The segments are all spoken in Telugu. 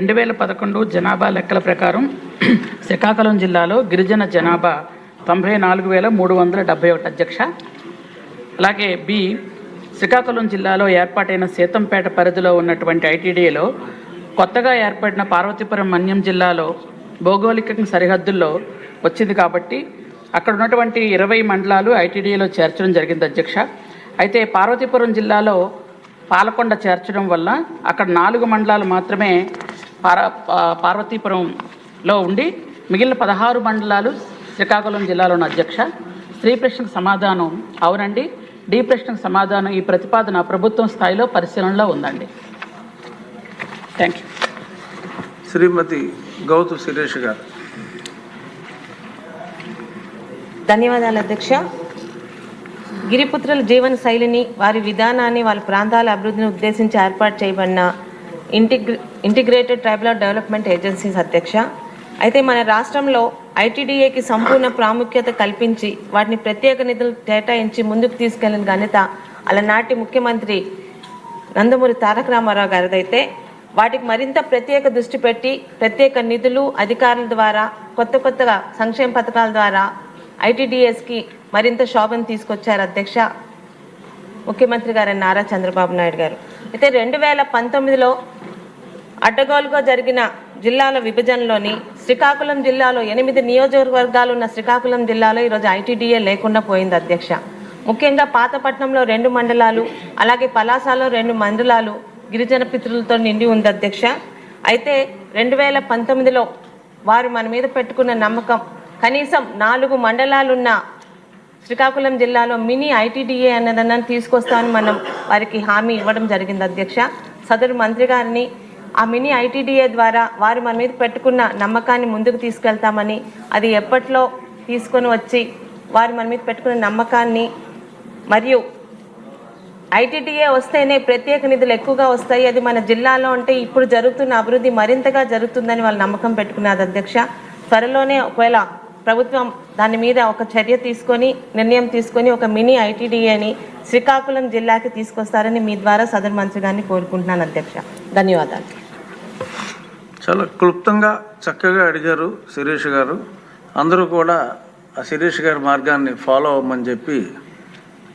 రెండు వేల పదకొండు జనాభా లెక్కల ప్రకారం శ్రీకాకుళం జిల్లాలో గిరిజన జనాభా తొంభై నాలుగు వేల మూడు వందల డెబ్బై ఒకటి అధ్యక్ష. అలాగే బి శ్రీకాకుళం జిల్లాలో ఏర్పాటైన సీతంపేట పరిధిలో ఉన్నటువంటి ఐటీడీలో కొత్తగా ఏర్పడిన పార్వతీపురం మన్యం జిల్లాలో భౌగోళిక సరిహద్దుల్లో వచ్చింది కాబట్టి అక్కడ ఉన్నటువంటి ఇరవై మండలాలు ఐటీడీలో చేర్చడం జరిగింది అధ్యక్ష. అయితే పార్వతీపురం జిల్లాలో పాలకొండ చేర్చడం వల్ల అక్కడ నాలుగు మండలాలు మాత్రమే పార పార్వతీపురంలో ఉండి మిగిలిన పదహారు మండలాలు శ్రీకాకుళం జిల్లాలో ఉన్న అధ్యక్ష. స్త్రీ ప్రశ్నకు సమాధానం అవునండి. డి ప్రశ్నకు సమాధానం ఈ ప్రతిపాదన ప్రభుత్వం స్థాయిలో పరిశీలనలో ఉందండి. Thank you. శ్రీమతి గౌతు శిరీష్ గారు. ధన్యవాదాలు అధ్యక్ష. గిరిపుత్రుల జీవన శైలిని వారి విధానాన్ని వాళ్ళ ప్రాంతాల అభివృద్ధిని ఉద్దేశించి ఏర్పాటు చేయబడిన ఇంటిగ్రే ఇంటిగ్రేటెడ్ ట్రైబల్ డెవలప్మెంట్ ఏజెన్సీస్ అధ్యక్ష. అయితే మన రాష్ట్రంలో ఐటీడీఏకి సంపూర్ణ ప్రాముఖ్యత కల్పించి వాటిని ప్రత్యేక నిధులు కేటాయించి ముందుకు తీసుకెళ్ళిన ఘనత అలనాటి ముఖ్యమంత్రి నందమూరి తారక రామారావు గారిదైతే వాటికి మరింత ప్రత్యేక దృష్టి పెట్టి ప్రత్యేక నిధులు అధికారుల ద్వారా కొత్త కొత్తగా సంక్షేమ పథకాల ద్వారా ఐటీడీఎస్కి మరింత శోభను తీసుకొచ్చారు అధ్యక్ష ముఖ్యమంత్రి గారు నారా చంద్రబాబు నాయుడు గారు. అయితే రెండు వేల పంతొమ్మిదిలో అడ్డగోలుగా జరిగిన జిల్లాల విభజనలోని శ్రీకాకుళం జిల్లాలో ఎనిమిది నియోజకవర్గాలు ఉన్న శ్రీకాకుళం జిల్లాలో ఈరోజు ఐటీడీఏ లేకుండా పోయింది అధ్యక్ష. ముఖ్యంగా పాతపట్నంలో రెండు మండలాలు అలాగే పలాసలో రెండు మండలాలు గిరిజన పితృలతో నిండి ఉంది అధ్యక్ష. అయితే రెండు వేల పంతొమ్మిదిలో వారు మన మీద పెట్టుకున్న నమ్మకం కనీసం నాలుగు మండలాలున్న శ్రీకాకుళం జిల్లాలో మినీ ఐటీడీఏ అన్నదన్నాన్ని తీసుకొస్తామని మనం వారికి హామీ ఇవ్వడం జరిగింది అధ్యక్ష. సదరు మంత్రి గారిని ఆ మినీ ఐటీడీఏ ద్వారా వారు మన మీద పెట్టుకున్న నమ్మకాన్ని ముందుకు తీసుకెళ్తామని అది ఎప్పట్లో తీసుకొని వచ్చి వారు మన మీద పెట్టుకున్న నమ్మకాన్ని మరియు ఐటీడీఏ వస్తేనే ప్రత్యేక నిధులు ఎక్కువగా వస్తాయి. అది మన జిల్లాలో అంటే ఇప్పుడు జరుగుతున్న అభివృద్ధి మరింతగా జరుగుతుందని వాళ్ళు నమ్మకం పెట్టుకున్నారు అధ్యక్ష. త్వరలోనే ఒకవేళ ప్రభుత్వం దాని మీద ఒక చర్య తీసుకొని నిర్ణయం తీసుకొని ఒక మినీ ఐటీడీఏని శ్రీకాకుళం జిల్లాకి తీసుకొస్తారని మీ ద్వారా సదరు మంత్రి గారిని కోరుకుంటున్నాను అధ్యక్ష. ధన్యవాదాలు. చాలా క్లుప్తంగా చక్కగా అడిగారు శిరీష్ గారు. అందరూ కూడా ఆ శిరీష్ గారి మార్గాన్ని ఫాలో అవ్వమని చెప్పి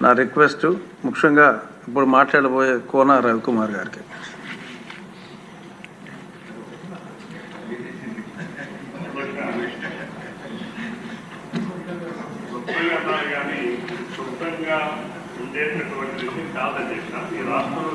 నా రిక్వెస్ట్ ముఖ్యంగా ఇప్పుడు మాట్లాడబోయే కోన రవికుమార్ గారికి. ఉండేటటువంటి విషయం కాదని చెప్పిన ఈ రాష్ట్రంలో